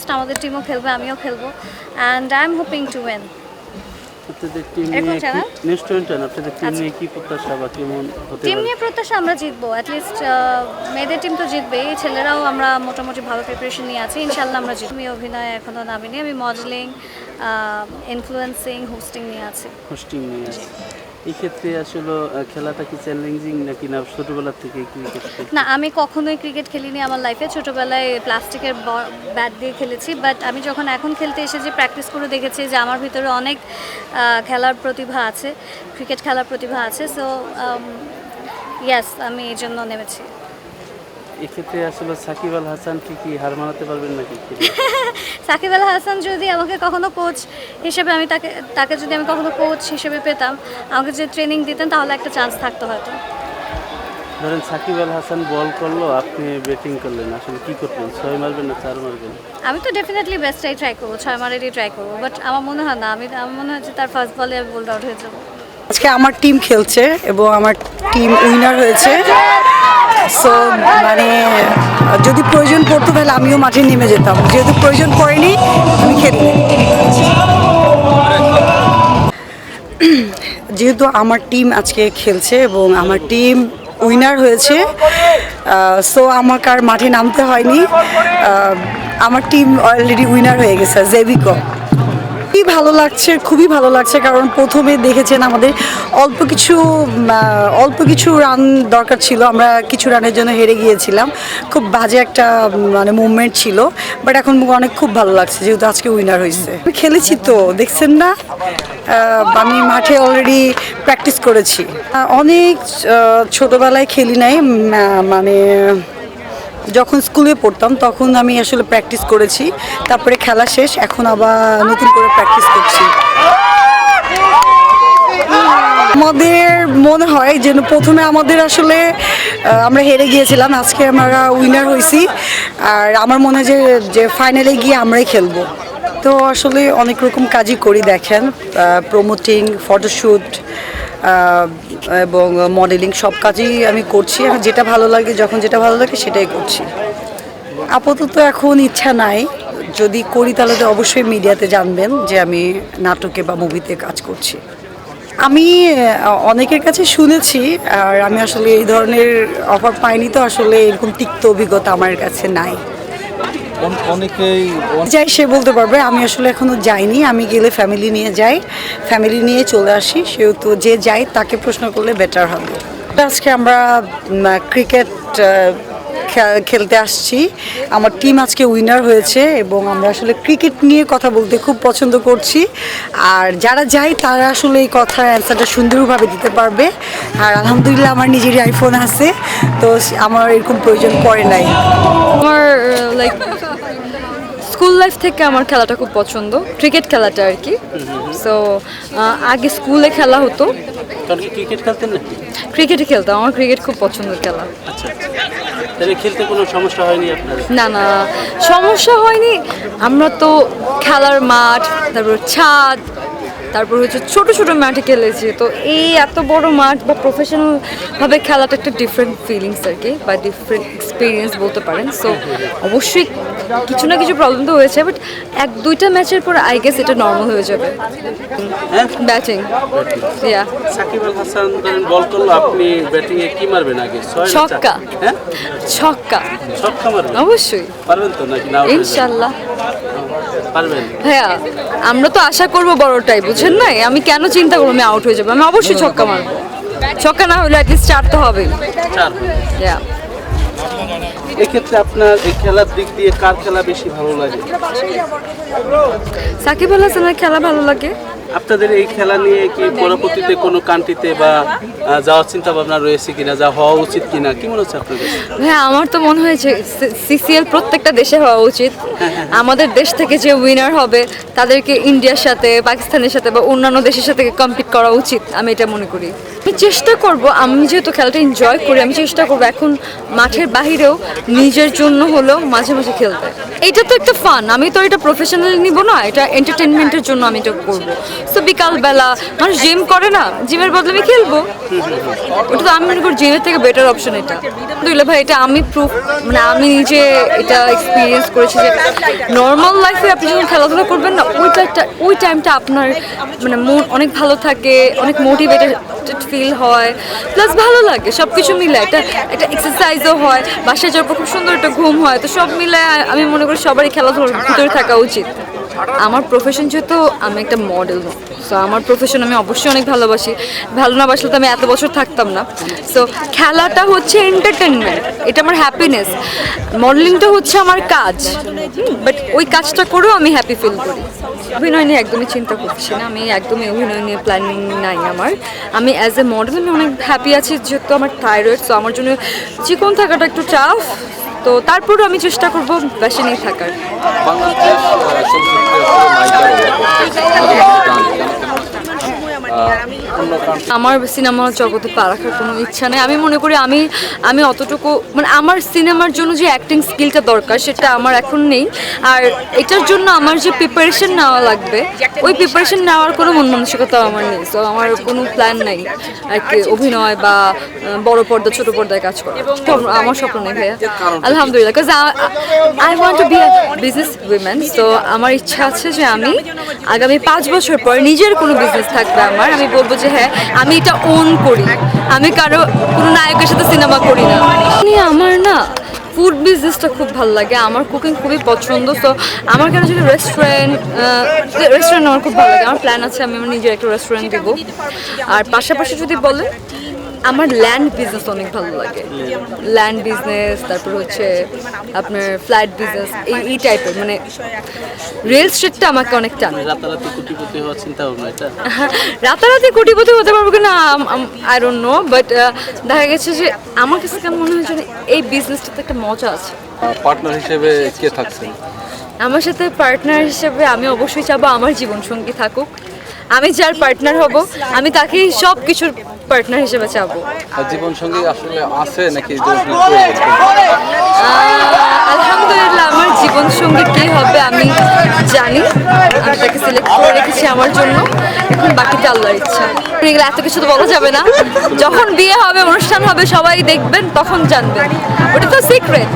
আমাদের টিমও খেলবে আমিও খেলব and I am hoping to win আপনাদের টিম নিয়ে কি channel? আপনাদের টিম। নিয়ে কি প্রত্যাশা বা কেমন হতে টিম নিয়ে প্রত্যাশা আমরা জিতবো অ্যাটলিস্ট মেয়েদের টিম তো জিতবেই ছেলেরাও আমরা মোটামুটি ভালো প্রিপারেশন নিয়ে আছি ইনশাল্লাহ আমরা জিতবো। আমি অভিনয় এখনও নামিনি আমি মডেলিং ইনফ্লুয়েন্সিং হোস্টিং নিয়ে আছি। হোস্টিং নিয়ে আছে। এই ক্ষেত্রে আসলে খেলাটা কি চ্যালেঞ্জিং নাকি না ছোটবেলা থেকে ক্রিকেট না, আমি কখনোই ক্রিকেট খেলিনি আমার লাইফে ছোটবেলায় প্লাস্টিকের ব্যাট দিয়ে খেলেছি বাট আমি যখন এখন খেলতে এসে যে প্র্যাকটিস করে দেখেছি যে আমার ভিতরে অনেক খেলার প্রতিভা আছে ক্রিকেট খেলার প্রতিভা আছে সো ইয়াস আমি এই জন্য নেমেছি। এক্ষেত্রে আসলে সাকিব আল হাসান কি কি হার মানাতে পারবেন নাকি? সাকিব আল হাসান যদি আমাকে কখনো কোচ হিসেবে আমি তাকে তাকে যদি আমি কখনো কোচ হিসেবে পেতাম আমাকে যে ট্রেনিং দিতেন তাহলে একটা চান্স থাকতো হয়তো। ধরেন সাকিব আল হাসান বল করল আপনি ব্যাটিং করলেন আসলে কি করবেন ছয় মারবেন না চার মারবেন? আমি তো ডেফিনেটলি বেস্টটাই ট্রাই করব ছয় মারেরই ট্রাই করব বাট আমার মনে হয় না আমি আমার মনে হয় যে তার ফার্স্ট বলে আমি বোল্ড আউট হয়ে যাব। আজকে আমার টিম খেলছে এবং আমার টিম উইনার হয়েছে। সো মানে যদি প্রয়োজন পড়তো তাহলে আমিও মাঠে নেমে যেতাম। যেহেতু প্রয়োজন পড়েনি, আমি খেলি যেহেতু আমার টিম আজকে খেলছে এবং আমার টিম উইনার হয়েছে সো আমাকে আর মাঠে নামতে হয়নি। আমার টিম অলরেডি উইনার হয়ে গেছে জেবিকো ভালো লাগছে, খুবই ভালো লাগছে, কারণ প্রথমে দেখেছেন আমাদের অল্প কিছু অল্প কিছু রান দরকার ছিল, আমরা কিছু রানের জন্য হেরে গিয়েছিলাম, খুব বাজে একটা মানে মুভমেন্ট ছিল বাট এখন অনেক খুব ভালো লাগছে, যেহেতু আজকে উইনার হয়েছে। খেলেছি তো, দেখছেন না? আমি মাঠে অলরেডি প্র্যাকটিস করেছি। অনেক ছোটবেলায় খেলি নাই মানে যখন স্কুলে পড়তাম, তখন আমি আসলে প্র্যাকটিস করেছি। তারপরে খেলা শেষ, এখন আবার নতুন করে প্র্যাকটিস করছি। আমাদের মনে হয় যেন প্রথমে আমাদের আসলে আমরা হেরে গিয়েছিলাম, আজকে আমরা উইনার হয়েছি। আর আমার মনে হয় যে যে ফাইনালে গিয়ে আমরাই খেলব। তো আসলে অনেক রকম কাজই করি, দেখেন প্রমোটিং ফটোশ্যুট এবং মডেলিং সব কাজই আমি করছি। এখন যেটা ভালো লাগে, যখন যেটা ভালো লাগে সেটাই করছি। আপাতত এখন ইচ্ছা নাই। যদি করি তাহলে তো অবশ্যই মিডিয়াতে জানবেন যে আমি নাটকে বা মুভিতে কাজ করছি। আমি অনেকের কাছে শুনেছি, আর আমি আসলে এই ধরনের অফার পাইনি তো আসলে এরকম তিক্ত অভিজ্ঞতা আমার কাছে নাই। অনেকেই যাই সে বলতে পারবে আমি আসলে এখনও যাইনি আমি গেলে ফ্যামিলি নিয়ে যাই ফ্যামিলি নিয়ে চলে আসি সেহেতু যে যাই তাকে প্রশ্ন করলে বেটার হবে। আজকে আমরা ক্রিকেট খেলতে আসছি। আমার টিম আজকে উইনার হয়েছে এবং আমরা আসলে ক্রিকেট নিয়ে কথা বলতে খুব পছন্দ করছি। আর যারা যায় তারা আসলে এই কথার অ্যান্সারটা সুন্দরভাবে দিতে পারবে। আর আলহামদুলিল্লাহ আমার নিজেরই আইফোন আছে তো আমার এরকম প্রয়োজন পড়ে নাই। আমার লাইক স্কুল লাইফ থেকে আমার খেলাটা খুব পছন্দ। ক্রিকেট খেলাটা আর কি। সো আগে স্কুলে খেলা হতো। ক্রিকেট খেলতেন ক্রিকেটে খেলতাম। আমার ক্রিকেট খুব পছন্দের খেলা। আচ্ছা আচ্ছা। তাহলে খেলতে কোনো সমস্যা হয়নি আপনার না না সমস্যা হয়নি। আমরা তো খেলার মাঠ তারপর ছাদ তারপর হচ্ছে ছোট ছোট মাঠে খেলেছি। তো এই এত বড় মাঠ বা প্রফেশনাল ভাবে খেলাটা একটা ডিফারেন্ট ফিলিংস আর কি বা ডিফারেন্ট এক্সপিরিয়েন্স বলতে পারেন। সো অবশ্যই কিছু না কিছু প্রবলেম তো হয়েছে বাট এক দুইটা ম্যাচের পর আই গেস এটা নর্মাল হয়ে যাবে। Batting yeah Shakib Al Hasan ball করল আপনি ব্যাটিং এ কি মারবেন আগে? ছয় না চার? ছক্কা। হ্যাঁ? ছক্কা। ছক্কা মারবেন? অবশ্যই। পারবেন তো নাকি? না ইনশাল্লাহ। হ্যাঁ আমরা তো আশা করব বড়টাই বুঝেন নাই আমি কেন চিন্তা করব আমি আউট হয়ে যাব? আমি অবশ্যই ছক্কা মারবো। ছক্কা না হলে অ্যাটলিস্ট চার তো হবে। হ্যাঁ এক্ষেত্রে আপনার এই খেলার দিক দিয়ে কার খেলা বেশি ভালো লাগে? সাকিব আল হাসানের খেলা ভালো লাগে? আপনাদের এই খেলা নিয়ে কি পরবর্তীতে কোনো কান্ট্রিতে বা যাওয়ার চিন্তা ভাবনা রয়েছে কিনা যা হওয়া উচিত কিনা কি মনে হচ্ছে আপনাদের? হ্যাঁ আমার তো মনে হয়েছে সিসিএল প্রত্যেকটা দেশে হওয়া উচিত। আমাদের দেশ থেকে যে উইনার হবে তাদেরকে ইন্ডিয়ার সাথে পাকিস্তানের সাথে বা অন্যান্য দেশের সাথে কম্পিট করা উচিত আমি এটা মনে করি। আমি চেষ্টা করব আমি যেহেতু খেলাটা এনজয় করি আমি চেষ্টা করব এখন মাঠের বাহিরেও নিজের জন্য হলেও মাঝে মাঝে খেলতে। এটা তো একটা ফান আমি তো এটা প্রফেশনালি নিব না এটা এন্টারটেনমেন্টের জন্য আমি এটা করব। তো বিকালবেলা মানুষ জিম করে না? জিমের বদলে আমি খেলব? ওটা তো আমি মনে করি জিমের থেকে বেটার অপশন এটা। দুইলে ভাই, এটা আমি প্রুফ মানে আমি নিজে এটা এক্সপিরিয়েন্স করেছি যে নর্মাল লাইফে আপনি যখন খেলাধুলা করবেন না ওইটা ওই টাইমটা আপনার মানে মন অনেক ভালো থাকে, অনেক মোটিভেটেড ফিল হয়। প্লাস ভালো লাগে সব কিছু মিলে একটা একটা এক্সারসাইজও হয়, বাসায় যাওয়ার খুব সুন্দর একটা ঘুম হয়, তো সব মিলে আমি মনে করি সবারই খেলাধুলার ভিতরে থাকা উচিত। আমার প্রফেশন যেহেতু আমি একটা মডেল সো আমার প্রফেশন আমি অবশ্যই অনেক ভালোবাসি। ভালো না বাসলে তো আমি এত বছর থাকতাম না। সো খেলাটা হচ্ছে এন্টারটেনমেন্ট এটা আমার হ্যাপিনেস মডেলিংটা হচ্ছে আমার কাজ বাট ওই কাজটা করেও আমি হ্যাপি ফিল করি। অভিনয় নিয়ে একদমই চিন্তা করছি না, আমি একদমই অভিনয় নিয়ে প্ল্যানিং নাই আমার। আমি অ্যাজ এ মডেল আমি অনেক হ্যাপি আছি, যেহেতু আমার থাইরয়েড সো আমার জন্য চিকন থাকাটা একটু টাফ তো তারপরও আমি চেষ্টা করব করব নিয়ে থাকার আমার সিনেমা জগতে পা রাখার কোনো ইচ্ছা নেই। আমি মনে করি আমি আমি অতটুকু মানে আমার সিনেমার জন্য যে অ্যাক্টিং স্কিলটা দরকার সেটা আমার এখন নেই। আর এটার জন্য আমার যে প্রিপারেশন নেওয়া লাগবে ওই প্রিপারেশন নেওয়ার কোনো মন মানসিকতা আমার নেই। সো আমার কোনো প্ল্যান নাই আর কি অভিনয় বা বড় পর্দা ছোট পর্দায় কাজ করা। তো আমার স্বপ্ন নেই ভাইয়া। আলহামদুলিল্লাহ because I want to be a business women so আমার ইচ্ছা আছে যে আমি আগামী পাঁচ বছর পর নিজের কোনো বিজনেস থাকবে। আমার, আমি বলব যে হ্যাঁ আমি এটা ওন করি। আমি কারও, কোনো নায়কের সাথে সিনেমা করি না। নিয়ে আমার না ফুড বিজনেসটা খুব ভালো লাগে, আমার কুকিং খুবই পছন্দ তো আমার কেন যদি রেস্টুরেন্ট রেস্টুরেন্ট আমার খুব ভালো লাগে। আমার প্ল্যান আছে, আমি আমার নিজের একটা রেস্টুরেন্ট দেবো। আর পাশাপাশি যদি বলেন আমার ল্যান্ড বিজনেস অনেক ভালো লাগে। ল্যান্ড বিজনেস তারপর হচ্ছে আপনার ফ্ল্যাট বিজনেস এই এই টাইপের মানে রেল স্ট্রিটটা আমাকে অনেক টানে। রাতারাতি কোটিপতি হওয়ার চিন্তা ভাবনা এটা? রাতারাতি কোটিপতি হতে পারব কিনা? আই ডোন্ট নো বাট দেখা গেছে যে আমার কাছে কেমন মনে হয় যে এই বিজনেসটাতে একটা মজা আছে। পার্টনার হিসেবে কে থাকছেন আমার সাথে পার্টনার হিসেবে আমি অবশ্যই চাবো আমার জীবনসঙ্গী থাকুক। আমি যার পার্টনার হব আমি তাকেই সব কিছুর পার্টনার হিসেবে চাবো। জীবন সঙ্গী আসলে আছে নাকি আলহামদুলিল্লাহ আমার জীবন সঙ্গী কে হবে আমি জানি। আমি তাকে সিলেক্ট করে রেখেছি আমার জন্য। এখন বাকিটা আল্লাহর ইচ্ছা। এগুলো এত কিছু তো বলা যাবে না। যখন বিয়ে হবে অনুষ্ঠান হবে সবাই দেখবেন তখন জানবেন। ওটা তো সিক্রেট